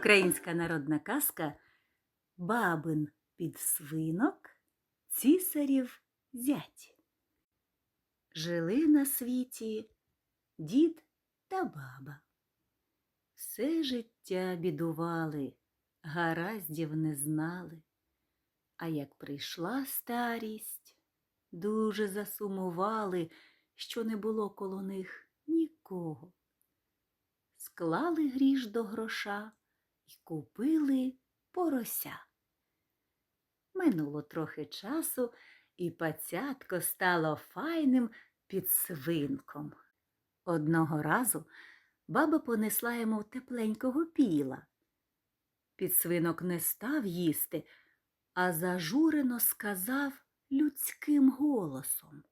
Українська народна казка Бабин підсвинок, цісарів зять. Жили на світі дід та баба. Все життя бідували, гараздів не знали. А як прийшла старість, дуже засумували, що не було коло них нікого склали гріш до гроша і купили порося. Минуло трохи часу, і пацятко стало файним підсвинком. Одного разу баба понесла йому тепленького піла. Підсвинок не став їсти, а зажурено сказав людським голосом.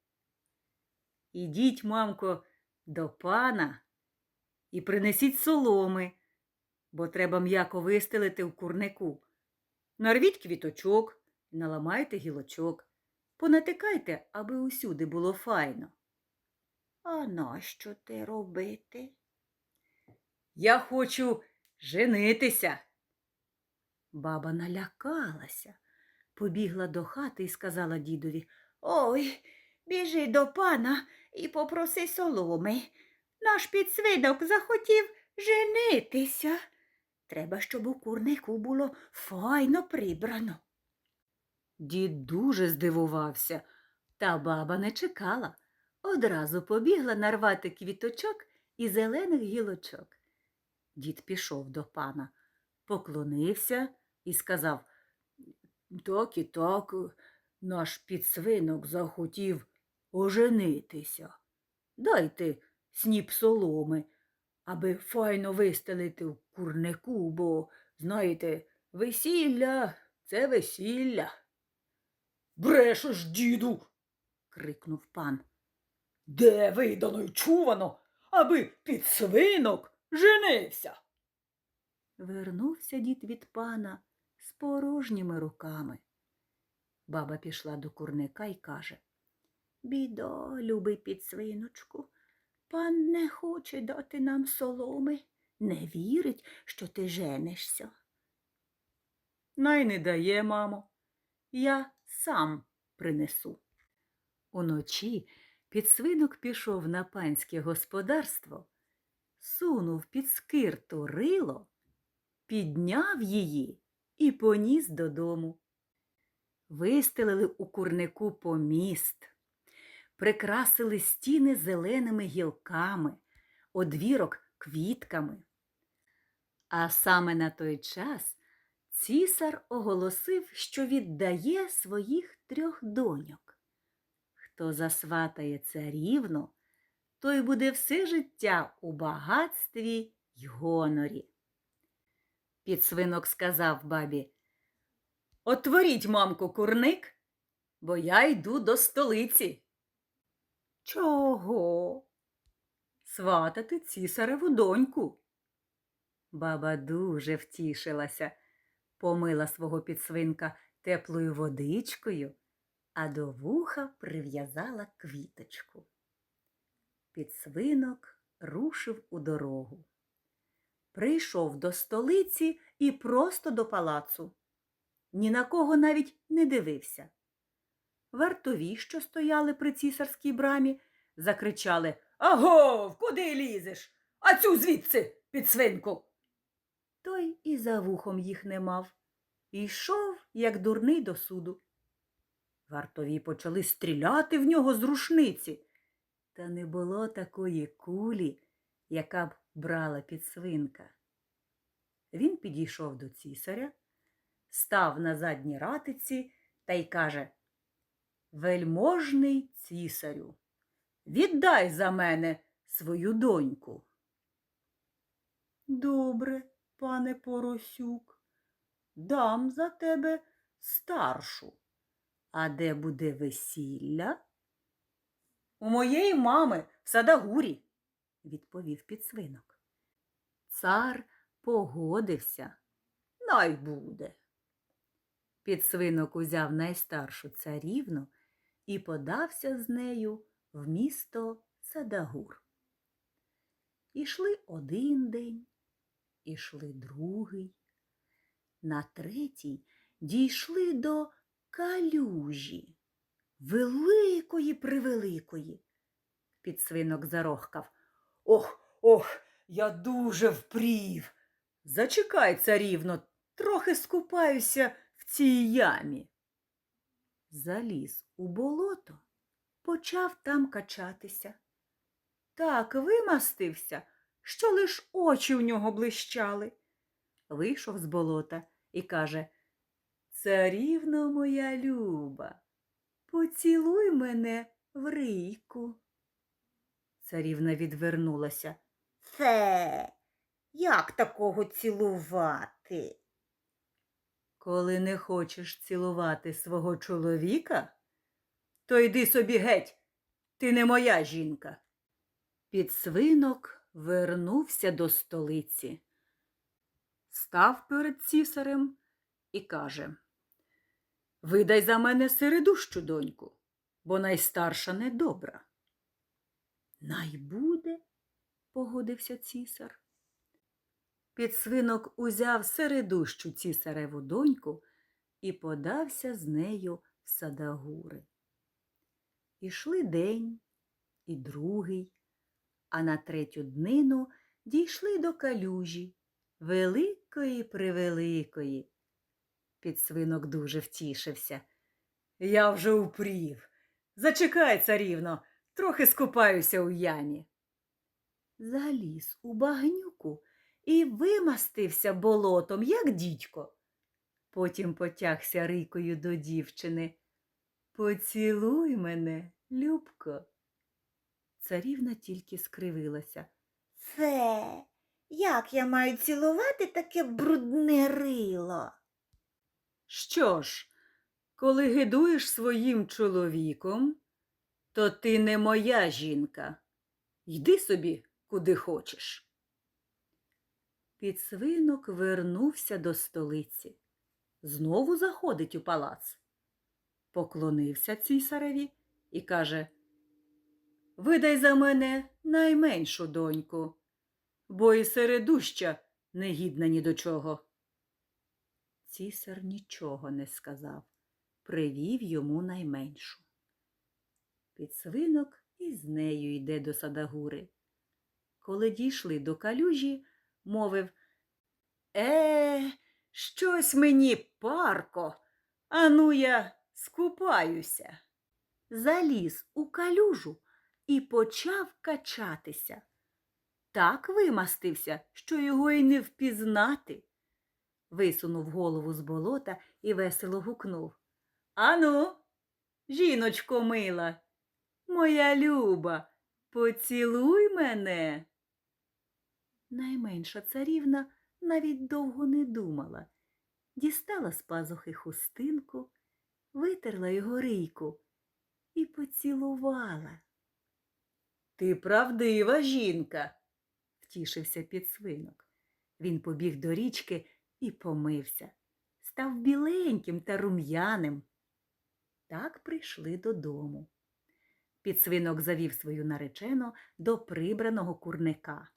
Ідіть, мамко, до пана і принесіть соломи, бо треба м'яко вистелити в курнику. Нарвіть квіточок наламайте гілочок. Понатикайте, аби усюди було файно. А нащо те робити? Я хочу женитися. Баба налякалася, побігла до хати і сказала дідові Ой, біжи до пана і попроси соломи. Наш підсвинок захотів женитися. Треба, щоб у курнику було файно прибрано. Дід дуже здивувався, та баба не чекала. Одразу побігла нарвати квіточок і зелених гілочок. Дід пішов до пана, поклонився і сказав Так і так, наш підсвинок захотів оженитися. Дайте сніп соломи, аби файно вистелити в курнику, бо, знаєте, весілля це весілля. Брешеш, діду. крикнув пан. Де видано й чувано, аби підсвинок женився? Вернувся дід від пана з порожніми руками. Баба пішла до курника і каже Бідо, любий підсвиночку, пан не хоче дати нам соломи, не вірить, що ти женишся. Най не дає, мамо, я сам принесу. Уночі підсвинок пішов на панське господарство, сунув під скирту рило, підняв її і поніс додому. Вистелили у курнику поміст, прикрасили стіни зеленими гілками, одвірок квітками. А саме на той час цісар оголосив, що віддає своїх трьох доньок. Хто засватає царівну, той буде все життя у багатстві й гонорі. Підсвинок сказав бабі Отворіть, мамку, курник, бо я йду до столиці. Чого? Сватати цісареву доньку. Баба дуже втішилася, помила свого підсвинка теплою водичкою, а до вуха прив'язала квіточку. Підсвинок рушив у дорогу. Прийшов до столиці і просто до палацу. Ні на кого навіть не дивився. Вартові, що стояли при цісарській брамі, закричали Агов, куди лізеш? А цю звідси, підсвинку. Той і за вухом їх не мав. І йшов, як дурний до суду. Вартові почали стріляти в нього з рушниці. Та не було такої кулі, яка б брала підсвинка. Він підійшов до цісаря, став на задній ратиці та й каже Вельможний цісарю, віддай за мене свою доньку. Добре, пане Поросюк, дам за тебе старшу. А де буде весілля? У моєї мами в Садагурі, відповів підсвинок. Цар погодився. Най буде. Підсвинок узяв найстаршу царівну і подався з нею в місто Садагур. Ішли один день, Ішли другий. На третій дійшли до калюжі, великої превеликої. Підсвинок зарохкав. Ох, ох, я дуже впрів. Зачекай, царівно, трохи скупаюся в цій ямі. Заліз у болото, почав там качатися. Так вимастився, що лиш очі в нього блищали. Вийшов з болота і каже Царівно моя люба, поцілуй мене в рийку. Царівна відвернулася. Це як такого цілувати? Коли не хочеш цілувати свого чоловіка, то йди собі геть, ти не моя жінка. Підсвинок вернувся до столиці, став перед цісарем і каже Видай за мене середущу доньку, бо найстарша недобра. Найбуде, погодився цісар. Підсвинок узяв середущу цісареву доньку і подався з нею в садагури. Ішли день і другий, а на третю днину дійшли до калюжі, великої превеликої. Підсвинок дуже втішився. Я вже упрів. Зачекай, царівно, трохи скупаюся у ямі. Заліз у багнюку і вимастився болотом, як дідько. Потім потягся рикою до дівчини. Поцілуй мене, Любко. Царівна тільки скривилася. Це як я маю цілувати таке брудне рило? Що ж, коли гидуєш своїм чоловіком, то ти не моя жінка. Йди собі, куди хочеш. Підсвинок вернувся до столиці. Знову заходить у палац. Поклонився цісареві і каже Видай за мене найменшу доньку, бо і середуща не гідна ні до чого. Цісар нічого не сказав, привів йому найменшу. Підсвинок із нею йде до садагури. Коли дійшли до калюжі, мовив Е, щось мені парко, ану я скупаюся. Заліз у калюжу і почав качатися. Так вимастився, що його й не впізнати. Висунув голову з болота і весело гукнув. Ану, жіночко мила, моя люба, поцілуй мене. Найменша царівна навіть довго не думала. Дістала з пазухи хустинку, витерла його рийку і поцілувала. Ти правдива жінка, втішився підсвинок. Він побіг до річки і помився, став біленьким та рум'яним. Так прийшли додому. Підсвинок завів свою наречену до прибраного курника.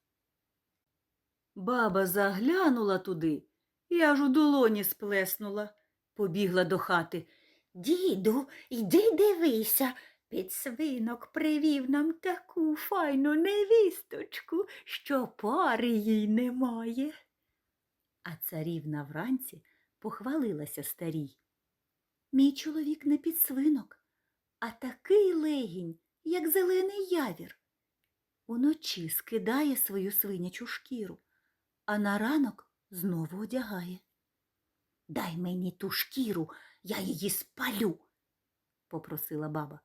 Баба заглянула туди і аж у долоні сплеснула, побігла до хати. Діду, йди дивися. Підсвинок привів нам таку файну невісточку, що пари їй немає. А царівна вранці похвалилася старій. Мій чоловік не підсвинок, а такий легінь, як зелений явір. Уночі скидає свою свинячу шкіру, а на ранок знову одягає. Дай мені ту шкіру, я її спалю, попросила баба.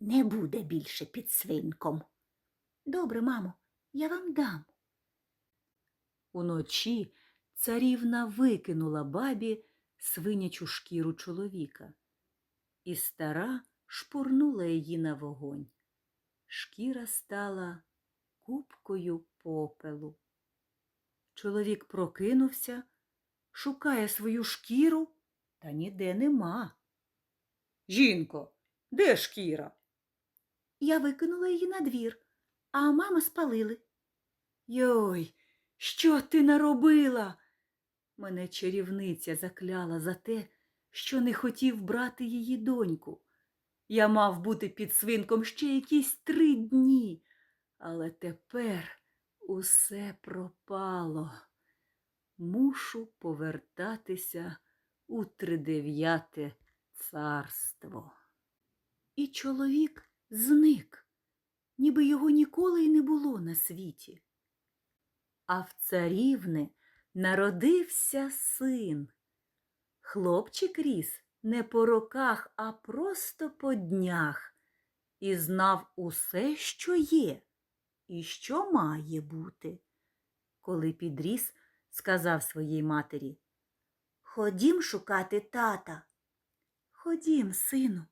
Не буде більше під свинком. Добре, мамо, я вам дам. Уночі царівна викинула бабі свинячу шкіру чоловіка, і стара шпурнула її на вогонь. Шкіра стала купкою попелу. Чоловік прокинувся, шукає свою шкіру, та ніде нема. Жінко, де шкіра? Я викинула її на двір, а мама спалили. Йой, Що ти наробила? Мене чарівниця закляла за те, що не хотів брати її доньку. Я мав бути під свинком ще якісь три дні, але тепер усе пропало. Мушу повертатися у тридев'яте царство. І чоловік зник, ніби його ніколи й не було на світі. А в царівни народився син. Хлопчик ріс не по роках, а просто по днях, і знав усе, що є, і що має бути. Коли підріс, сказав своїй матері Ходім шукати тата. Ходім, сину.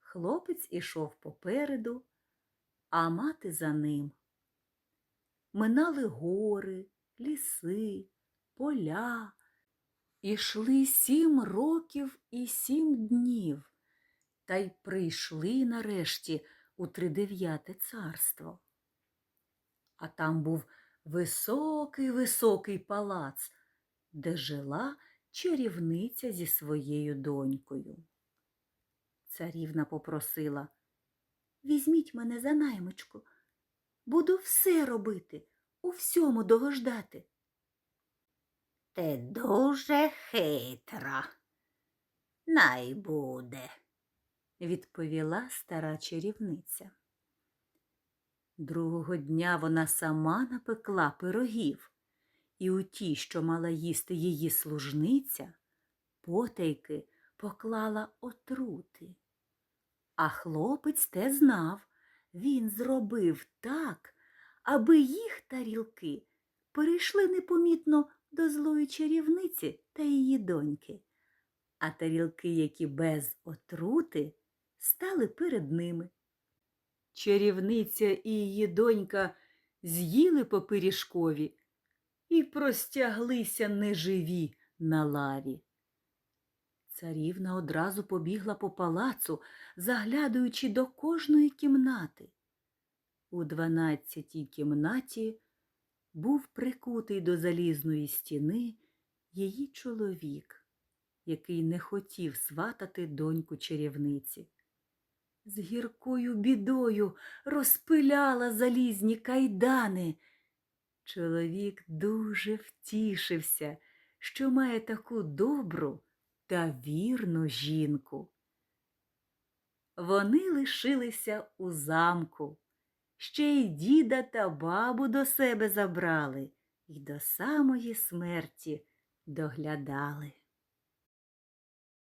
Хлопець ішов попереду, а мати за ним. Минали гори, ліси, поля. Ішли сім років і сім днів, та й прийшли нарешті у тридев'яте царство. А там був високий високий палац, де жила чарівниця зі своєю донькою. Царівна попросила Візьміть мене за наймичку, буду все робити, у всьому догождати. Ти дуже хитра. Най буде. Відповіла стара чарівниця. Другого дня вона сама напекла пирогів, і у ті, що мала їсти її служниця, потайки поклала отрути. А хлопець те знав, він зробив так, аби їх тарілки перейшли непомітно до злої чарівниці та її доньки, а тарілки, які без отрути, стали перед ними. Чарівниця і її донька з'їли по пиріжкові і простяглися неживі на лаві. Царівна одразу побігла по палацу, заглядаючи до кожної кімнати. У дванадцятій кімнаті був прикутий до залізної стіни її чоловік, який не хотів сватати доньку чарівниці. З гіркою бідою розпиляла залізні кайдани. Чоловік дуже втішився, що має таку добру та вірну жінку. Вони лишилися у замку, ще й діда та бабу до себе забрали і до самої смерті доглядали.